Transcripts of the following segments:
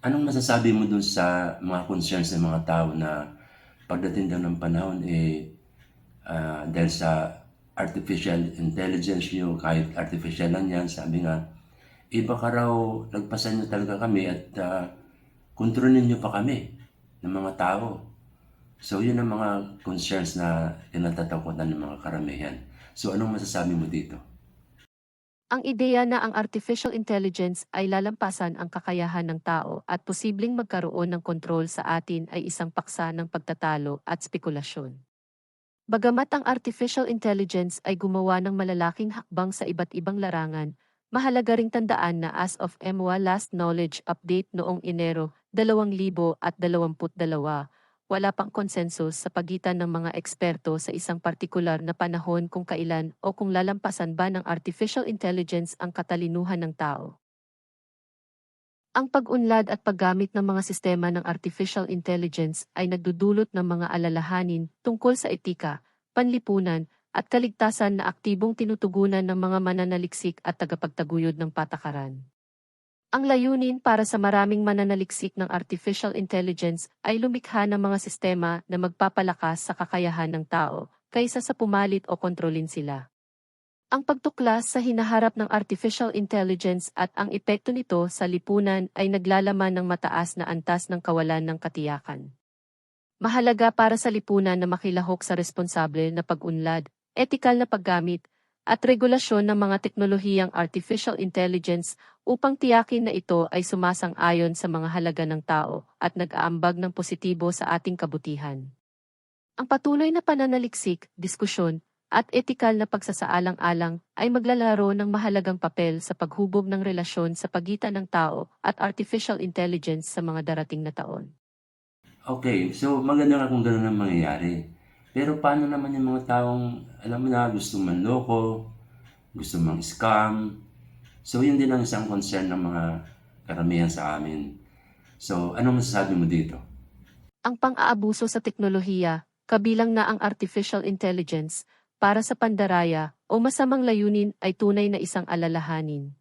Anong masasabi mo dun sa mga concerns ng mga tao na pagdating daw ng panahon eh ah, dahil sa artificial intelligence nyo, kahit artificial lang yan, sabi nga, eh baka raw nagpasan nyo talaga kami at uh, kontrolin nyo pa kami ng mga tao. So yun ang mga concerns na tinatatakutan ng mga karamihan. So anong masasabi mo dito? Ang ideya na ang artificial intelligence ay lalampasan ang kakayahan ng tao at posibleng magkaroon ng kontrol sa atin ay isang paksa ng pagtatalo at spekulasyon. Bagamat ang artificial intelligence ay gumawa ng malalaking hakbang sa iba't ibang larangan, mahalaga ring tandaan na as of MWA last knowledge update noong Enero 2022, wala pang konsensus sa pagitan ng mga eksperto sa isang partikular na panahon kung kailan o kung lalampasan ba ng artificial intelligence ang katalinuhan ng tao. Ang pag-unlad at paggamit ng mga sistema ng artificial intelligence ay nagdudulot ng mga alalahanin tungkol sa etika, panlipunan, at kaligtasan na aktibong tinutugunan ng mga mananaliksik at tagapagtaguyod ng patakaran. Ang layunin para sa maraming mananaliksik ng artificial intelligence ay lumikha ng mga sistema na magpapalakas sa kakayahan ng tao kaysa sa pumalit o kontrolin sila. Ang pagtuklas sa hinaharap ng artificial intelligence at ang epekto nito sa lipunan ay naglalaman ng mataas na antas ng kawalan ng katiyakan. Mahalaga para sa lipunan na makilahok sa responsable na pag-unlad, etikal na paggamit, at regulasyon ng mga teknolohiyang artificial intelligence upang tiyakin na ito ay sumasang-ayon sa mga halaga ng tao at nag-aambag ng positibo sa ating kabutihan. Ang patuloy na pananaliksik, diskusyon, at etikal na pagsasaalang-alang ay maglalaro ng mahalagang papel sa paghubog ng relasyon sa pagitan ng tao at artificial intelligence sa mga darating na taon. Okay, so maganda nga kung gano'n ang mangyayari. Pero paano naman yung mga taong, alam mo na, gusto manloko, gusto mang scam. So yun din ang isang concern ng mga karamihan sa amin. So anong masasabi mo dito? Ang pang-aabuso sa teknolohiya, kabilang na ang artificial intelligence, para sa pandaraya o masamang layunin ay tunay na isang alalahanin.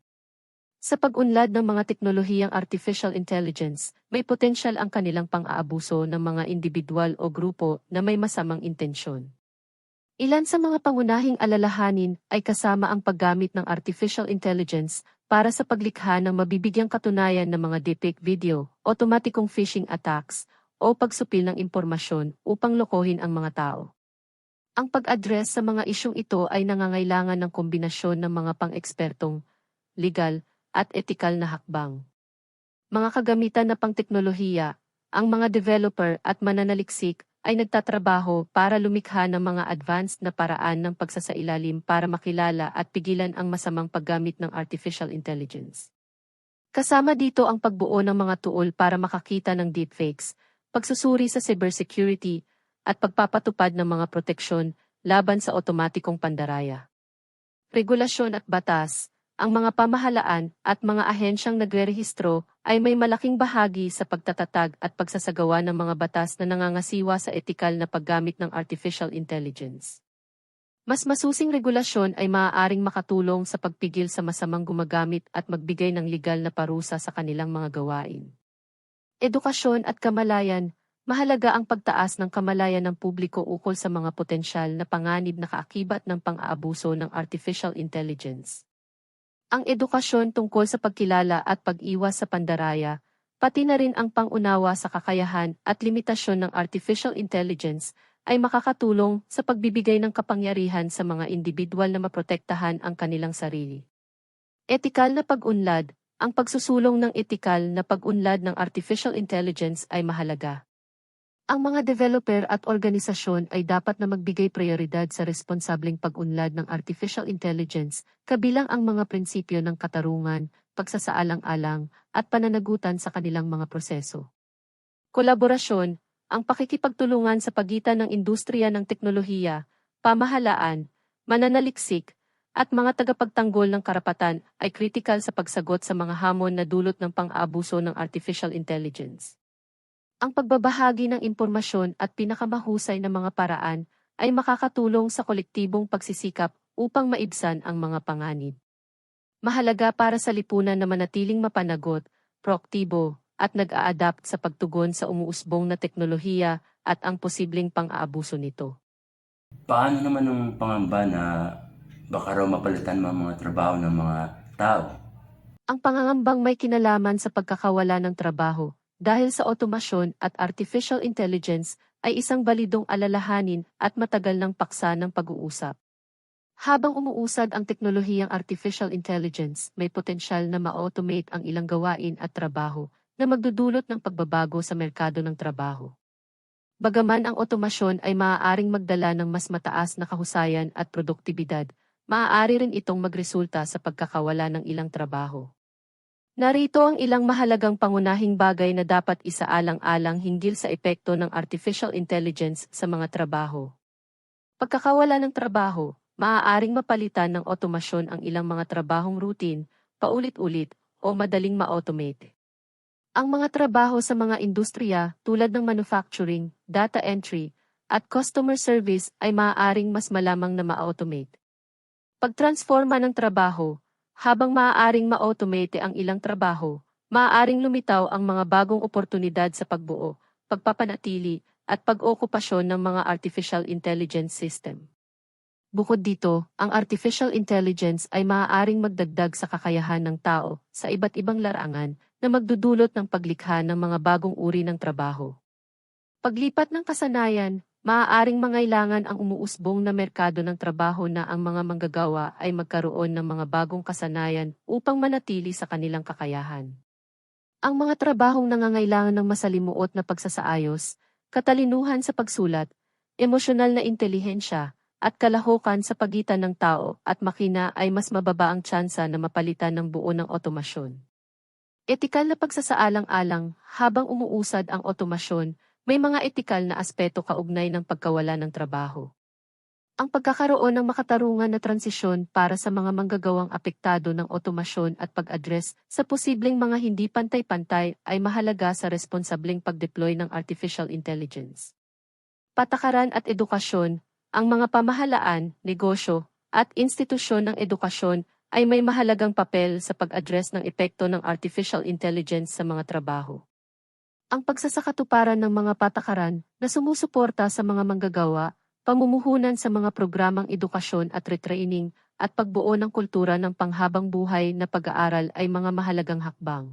Sa pag-unlad ng mga teknolohiyang artificial intelligence, may potensyal ang kanilang pang-aabuso ng mga individual o grupo na may masamang intensyon. Ilan sa mga pangunahing alalahanin ay kasama ang paggamit ng artificial intelligence para sa paglikha ng mabibigyang katunayan ng mga deepfake video, otomatikong phishing attacks, o pagsupil ng impormasyon upang lokohin ang mga tao. Ang pag-address sa mga isyong ito ay nangangailangan ng kombinasyon ng mga pang-ekspertong, legal, at etikal na hakbang. Mga kagamitan na pang-teknolohiya, ang mga developer at mananaliksik ay nagtatrabaho para lumikha ng mga advanced na paraan ng pagsasailalim para makilala at pigilan ang masamang paggamit ng artificial intelligence. Kasama dito ang pagbuo ng mga tuol para makakita ng deepfakes, pagsusuri sa cybersecurity, at pagpapatupad ng mga proteksyon laban sa otomatikong pandaraya. Regulasyon at batas, ang mga pamahalaan at mga ahensyang nagre-rehistro ay may malaking bahagi sa pagtatatag at pagsasagawa ng mga batas na nangangasiwa sa etikal na paggamit ng artificial intelligence. Mas masusing regulasyon ay maaaring makatulong sa pagpigil sa masamang gumagamit at magbigay ng legal na parusa sa kanilang mga gawain. Edukasyon at kamalayan, mahalaga ang pagtaas ng kamalayan ng publiko ukol sa mga potensyal na panganib na kaakibat ng pang-aabuso ng artificial intelligence. Ang edukasyon tungkol sa pagkilala at pag-iwas sa pandaraya, pati na rin ang pangunawa sa kakayahan at limitasyon ng artificial intelligence, ay makakatulong sa pagbibigay ng kapangyarihan sa mga individual na maprotektahan ang kanilang sarili. Etikal na pag-unlad, ang pagsusulong ng etikal na pag-unlad ng artificial intelligence ay mahalaga. Ang mga developer at organisasyon ay dapat na magbigay prioridad sa responsableng pag-unlad ng artificial intelligence, kabilang ang mga prinsipyo ng katarungan, pagsasaalang-alang, at pananagutan sa kanilang mga proseso. Kolaborasyon, ang pakikipagtulungan sa pagitan ng industriya ng teknolohiya, pamahalaan, mananaliksik, at mga tagapagtanggol ng karapatan ay kritikal sa pagsagot sa mga hamon na dulot ng pang-aabuso ng artificial intelligence. Ang pagbabahagi ng impormasyon at pinakamahusay na mga paraan ay makakatulong sa kolektibong pagsisikap upang maibsan ang mga panganib. Mahalaga para sa lipunan na manatiling mapanagot, proaktibo, at nag-a-adapt sa pagtugon sa umuusbong na teknolohiya at ang posibleng pang-aabuso nito. Paano naman yung pangamba na baka raw mapalitan mga mga trabaho ng mga tao? Ang pangangambang may kinalaman sa pagkakawala ng trabaho dahil sa otomasyon at artificial intelligence ay isang balidong alalahanin at matagal ng paksa ng pag-uusap. Habang umuusad ang teknolohiyang artificial intelligence, may potensyal na ma-automate ang ilang gawain at trabaho na magdudulot ng pagbabago sa merkado ng trabaho. Bagaman ang otomasyon ay maaaring magdala ng mas mataas na kahusayan at produktibidad, maaari rin itong magresulta sa pagkakawala ng ilang trabaho. Narito ang ilang mahalagang pangunahing bagay na dapat isaalang-alang hinggil sa epekto ng artificial intelligence sa mga trabaho. Pagkakawala ng trabaho, maaaring mapalitan ng otomasyon ang ilang mga trabahong routine, paulit-ulit, o madaling ma-automate. Ang mga trabaho sa mga industriya tulad ng manufacturing, data entry, at customer service ay maaaring mas malamang na ma-automate. Pagtransforma ng trabaho, habang maaaring ma-automate ang ilang trabaho, maaaring lumitaw ang mga bagong oportunidad sa pagbuo, pagpapanatili, at pag-okupasyon ng mga artificial intelligence system. Bukod dito, ang artificial intelligence ay maaaring magdagdag sa kakayahan ng tao sa iba't ibang larangan na magdudulot ng paglikha ng mga bagong uri ng trabaho. Paglipat ng kasanayan, maaaring mangailangan ang umuusbong na merkado ng trabaho na ang mga manggagawa ay magkaroon ng mga bagong kasanayan upang manatili sa kanilang kakayahan. Ang mga trabahong nangangailangan ng masalimuot na pagsasaayos, katalinuhan sa pagsulat, emosyonal na intelihensya, at kalahukan sa pagitan ng tao at makina ay mas mababa ang tsansa na mapalitan ng buo ng otomasyon. Etikal na pagsasaalang-alang habang umuusad ang otomasyon, may mga etikal na aspeto kaugnay ng pagkawala ng trabaho. Ang pagkakaroon ng makatarungan na transisyon para sa mga manggagawang apektado ng otomasyon at pag-address sa posibleng mga hindi pantay-pantay ay mahalaga sa responsableng pag-deploy ng artificial intelligence. Patakaran at edukasyon, ang mga pamahalaan, negosyo, at institusyon ng edukasyon ay may mahalagang papel sa pag-address ng epekto ng artificial intelligence sa mga trabaho. Ang pagsasakatuparan ng mga patakaran na sumusuporta sa mga manggagawa, pamumuhunan sa mga programang edukasyon at retraining, at pagbuo ng kultura ng panghabang buhay na pag-aaral ay mga mahalagang hakbang.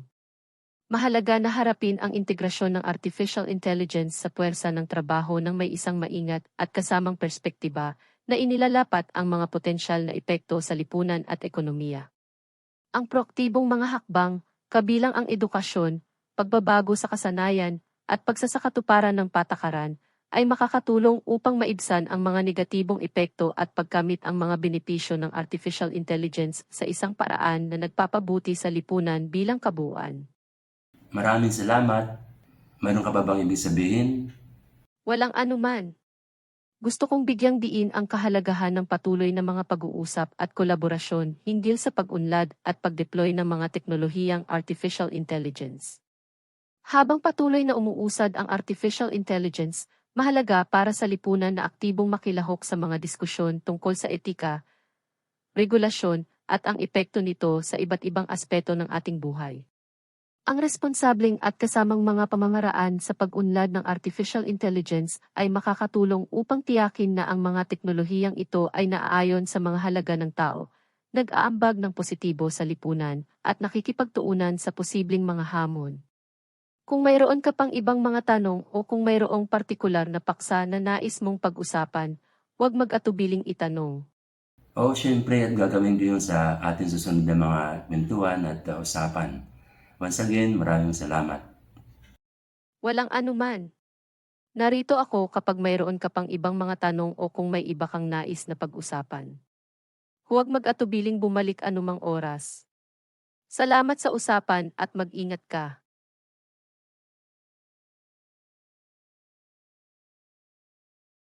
Mahalaga na harapin ang integrasyon ng artificial intelligence sa puwersa ng trabaho ng may isang maingat at kasamang perspektiba na inilalapat ang mga potensyal na epekto sa lipunan at ekonomiya. Ang proaktibong mga hakbang, kabilang ang edukasyon, pagbabago sa kasanayan, at pagsasakatuparan ng patakaran, ay makakatulong upang maibsan ang mga negatibong epekto at pagkamit ang mga benepisyo ng artificial intelligence sa isang paraan na nagpapabuti sa lipunan bilang kabuuan. Maraming salamat. Mayroon ka ba bang ibig sabihin? Walang anuman. Gusto kong bigyang diin ang kahalagahan ng patuloy na mga pag-uusap at kolaborasyon hinggil sa pag-unlad at pag-deploy ng mga teknolohiyang artificial intelligence. Habang patuloy na umuusad ang artificial intelligence, mahalaga para sa lipunan na aktibong makilahok sa mga diskusyon tungkol sa etika, regulasyon, at ang epekto nito sa iba't ibang aspeto ng ating buhay. Ang responsableng at kasamang mga pamamaraan sa pag-unlad ng artificial intelligence ay makakatulong upang tiyakin na ang mga teknolohiyang ito ay naaayon sa mga halaga ng tao, nag-aambag ng positibo sa lipunan, at nakikipagtuunan sa posibleng mga hamon. Kung mayroon ka pang ibang mga tanong o kung mayroong partikular na paksa na nais mong pag-usapan, huwag mag-atubiling itanong. O syempre at gagawin ko yun sa ating susunod na mga kwentuhan at uh, usapan. Once again, maraming salamat. Walang anuman. Narito ako kapag mayroon ka pang ibang mga tanong o kung may iba kang nais na pag-usapan. Huwag mag-atubiling bumalik anumang oras. Salamat sa usapan at mag-ingat ka.